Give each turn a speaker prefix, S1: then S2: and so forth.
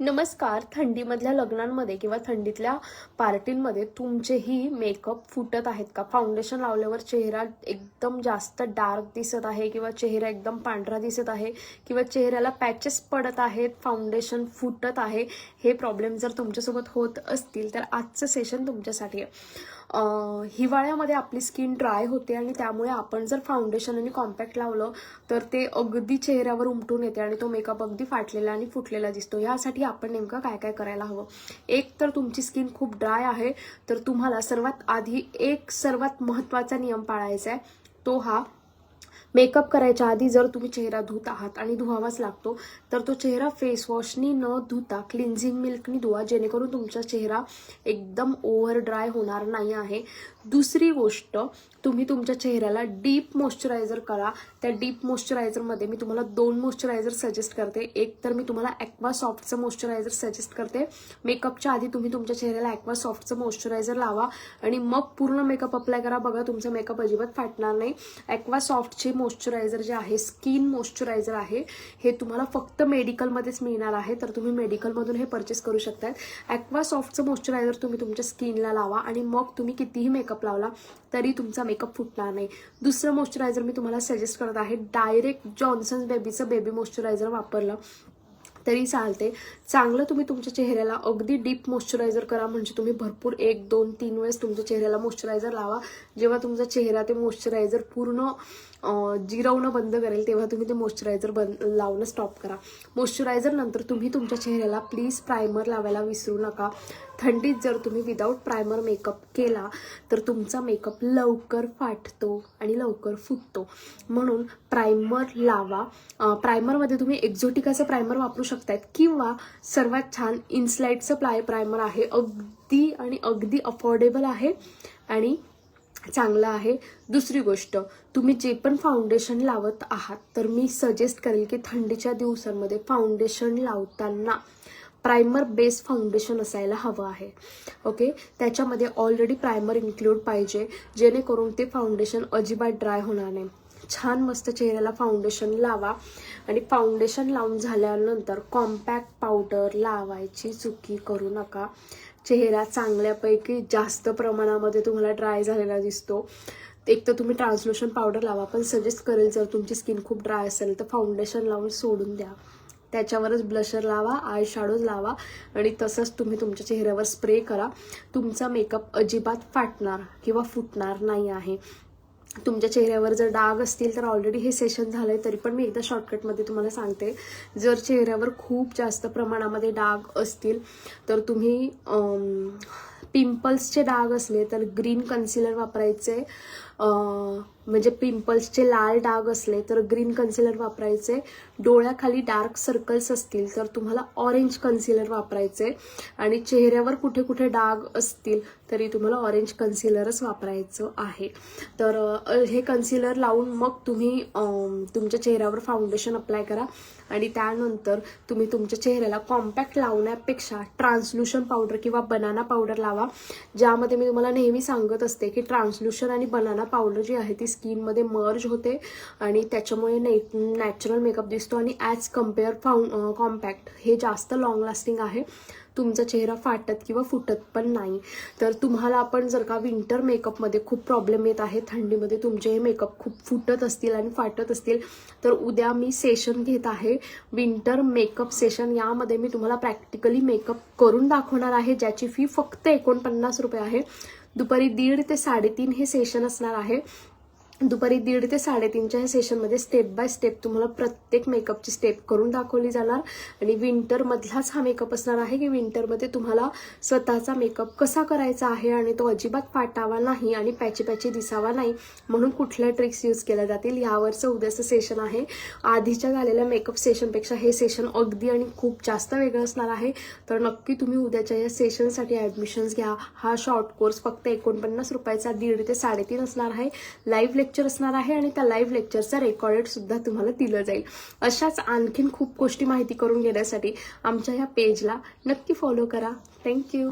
S1: नमस्कार. थंडीमधल्या लग्नांमध्ये किंवा थंडीतल्या पार्टींमध्ये तुमचेही मेकअप फुटत आहेत का? फाउंडेशन लावल्यावर चेहरा एकदम जास्त डार्क दिसत आहे किंवा चेहरा एकदम पांढरा दिसत आहे किंवा चेहऱ्याला पॅचेस पडत आहेत फाउंडेशन फुटत आहे हे प्रॉब्लेम जर तुमच्यासोबत होत असतील तर आजचं सेशन तुमच्यासाठी आहे. हिवाळ्यामध्ये आपली स्किन ड्राय होते आणि त्यामुळे आपण जर फाउंडेशन आणि कॉम्पॅक्ट लावलं तर ते अगदी चेहऱ्यावर उमटून येते आणि तो मेकअप अगदी फाटलेला आणि फुटलेला दिसतो. यासाठी आपण नेमकं काय काय करायला हवं? एक तर तुमची स्किन खूप ड्राय आहे तर तुम्हाला सर्वात आधी एक सर्वात महत्त्वाचा नियम पाळायचा आहे तो हा मेकअप करायच्या आधी जर तुम्ही चेहरा धुत आहात आणि धुवावाच लागतो तर तो चेहरा फेसवॉशनी न धुता क्लिन्झिंग मिल्कनी धुवा जेणेकरून तुमचा चेहरा एकदम ओव्हर ड्राय होणार नाही आहे. दुसरी गोष्ट तुम्ही तुमच्या चेहऱ्याला डीप मॉइश्चरायझर करा. त्या डीप मॉइश्चरायझरमध्ये मी तुम्हाला दोन मॉइश्चरायझर सजेस्ट करते. एक तर मी तुम्हाला ॲक्वा सॉफ्टचं मॉइश्चरायझर सजेस्ट करते. मेकअपच्या आधी तुम्ही तुमच्या चेहऱ्याला ॲक्वा सॉफ्टचं मॉइश्चरायझर लावा. आणि मग पूर्ण मेकअप अप्लाय करा. बघा तुमचा मेकअप अजिबात फाटणार नाही. ॲक्वा सॉफ्टचे मॉइश्चरायझर जे आहे स्किन मॉइश्चरायझर आहे हे तुम्हाला फक्त मेडिकलमध्येच मिळणार आहे. तर तुम्ही मेडिकलमधून हे परचेस करू शकतात ॲक्वा सॉफ्टचं मॉइश्चरायझर तुम्ही तुमच्या स्किनला लावा आणि मग तुम्ही कितीही मेकअप लावला तरी तुमचा मेकअप फुटणार नाही. दुसरं मॉइश्चरायझर मी तुम्हाला सजेस्ट करत आहे डायरेक्ट जॉन्सन्स बेबीचं बेबी मॉइश्चरायझर वापरलं. तरी चालते. चांगलं तुम्ही तुमच्या चेहऱ्याला अगदी डीप मॉइश्चरायझर करा. म्हणजे तुम्ही भरपूर एक दोन तीन वेळेस तुमच्या चेहऱ्याला मॉइश्चरायझर लावा. जेव्हा तुमचा चेहरा ते मॉइश्चरायझर पूर्ण जिरवणं बंद करेल तेव्हा तुम्ही ते मॉइश्चरायझर बंद लावणं स्टॉप करा. मॉइश्चरायझर नंतर तुम्ही तुमच्या चेहऱ्याला प्लीज प्रायमर लावायला विसरू नका. थंडीत जर तुम्ही विदाऊट प्रायमर मेकअप केला तर तुमचा मेकअप लवकर फाटतो आणि लवकर फुटतो म्हणून प्रायमर लावा. प्रायमरमध्ये तुम्ही एक्झोटिकाचं प्रायमर वापरू शकतात किंवा सर्वात छान इन्स्लाईटचं प्लाय प्रायमर आहे. अगदी आणि अगदी अफोर्डेबल आहे आणि चांगलं आहे. दुसरी गोष्ट तुम्ही जे पण फाउंडेशन लावत आहात तर मी सजेस्ट करेल की थंडीच्या दिवसांमध्ये फाउंडेशन लावताना प्रायमर बेस फाउंडेशन असायला हवं आहे. ओके त्याच्यामध्ये ऑलरेडी प्रायमर इन्क्लूड पाहिजे जेणेकरून ते फाउंडेशन अजिबात ड्राय होणार नाही. छान मस्त चेहऱ्याला फाउंडेशन लावा आणि फाउंडेशन लावून झाल्यानंतर कॉम्पॅक्ट पावडर लावायची चुकी करू नका. चेहरा चांगल्यापैकी जास्त प्रमाणामध्ये तुम्हाला ड्राय झालेला दिसतो. एक तर तुम्ही ट्रान्सल्युशन पावडर लावा पण सजेस्ट करेल जर तुमची स्किन खूप ड्राय असेल तर फाउंडेशन लावून सोडून द्या. त्याच्यावरच ब्लशर लावा आय शॅडोज लावा आणि तसंच तुम्ही तुमच्या चेहऱ्यावर स्प्रे करा. तुमचा मेकअप अजिबात फाटणार किंवा फुटणार नाही आहे. तुमच्या चेहऱ्यावर जर डाग असतील तर ऑलरेडी हे सेशन झालं आहे तरी पण मी एकदा शॉर्टकटमध्ये तुम्हाला सांगते. जर चेहऱ्यावर खूप जास्त प्रमाणामध्ये डाग असतील तर तुम्ही पिंपल्सचे डाग असले तर ग्रीन कन्सिलर वापरायचे. म्हणजे पिंपल्सचे लाल डाग असले तर ग्रीन कन्सिलर वापरायचे. डोळ्याखाली डार्क सर्कल्स असतील तर तुम्हाला ऑरेंज कन्सिलर वापरायचे. आणि चेहऱ्यावर कुठे कुठे डाग असतील तरी तुम्हाला ऑरेंज कन्सिलरच वापरायचं आहे. तर हे कन्सिलर लावून मग तुम्ही तुमच्या चेहऱ्यावर फाउंडेशन अप्लाय करा. आणि त्यानंतर तुम्ही तुमच्या चेहऱ्याला कॉम्पॅक्ट लावण्यापेक्षा ट्रान्सल्युशन पावडर किंवा बनाना पावडर लावा. ज्यामध्ये मी तुम्हाला नेहमी सांगत असते की ट्रान्सल्युशन आणि बनाना पावडर जी आहे ती स्किनमध्ये मर्ज होते आणि त्याच्यामुळे ने नॅचरल मेकअप दिसतो आणि ॲज कंपेअर फाउं कॉम्पॅक्ट हे जास्त लाँग लास्टिंग आहे. तुमचा चेहरा फाटत किंवा फुटत पण नाही. तर तुम्हाला आपण जर का विंटर मेकअपमध्ये खूप प्रॉब्लेम येत आहे थंडीमध्ये तुमचे हे मेकअप खूप फुटत असतील आणि फाटत असतील तर उद्या मी सेशन घेत आहे. विंटर मेकअप सेशन यामध्ये मी तुम्हाला प्रॅक्टिकली मेकअप करून दाखवणार आहे ज्याची फी फक्त एकोणपन्नास रुपये आहे. दुपारी दीड ते साडेतीन हे सेशन असणार आहे. दुपारी दीड ते साडेतीनच्या या सेशनमध्ये स्टेप बाय स्टेप तुम्हाला प्रत्येक मेकअपची स्टेप करून दाखवली जाणार. आणि विंटरमधलाच हा मेकअप असणार आहे की विंटरमध्ये तुम्हाला स्वतःचा मेकअप कसा करायचा आहे आणि तो अजिबात फाटावा नाही आणि पॅची पॅची दिसावा नाही म्हणून कुठल्या ट्रिक्स यूज केल्या जातील यावरचं उद्याचं सेशन आहे. आधीच्या झालेल्या मेकअप सेशनपेक्षा हे सेशन अगदी आणि खूप जास्त वेगळं असणार आहे. तर नक्की तुम्ही उद्याच्या या सेशनसाठी ॲडमिशन्स घ्या. हा शॉर्ट कोर्स फक्त एकोणपन्नास रुपयाचा दीड ते साडेतीन असणार आहे. लाईव्ह लेक्चर असणार आहे आणि त्या लाईव्ह लेक्चरचा रेकॉर्डेड सुद्धा तुम्हाला दिलं जाईल. अशाच आणखीन खूप गोष्टी माहिती करून घेण्यासाठी आमच्या ह्या पेजला नक्की फॉलो करा. थँक्यू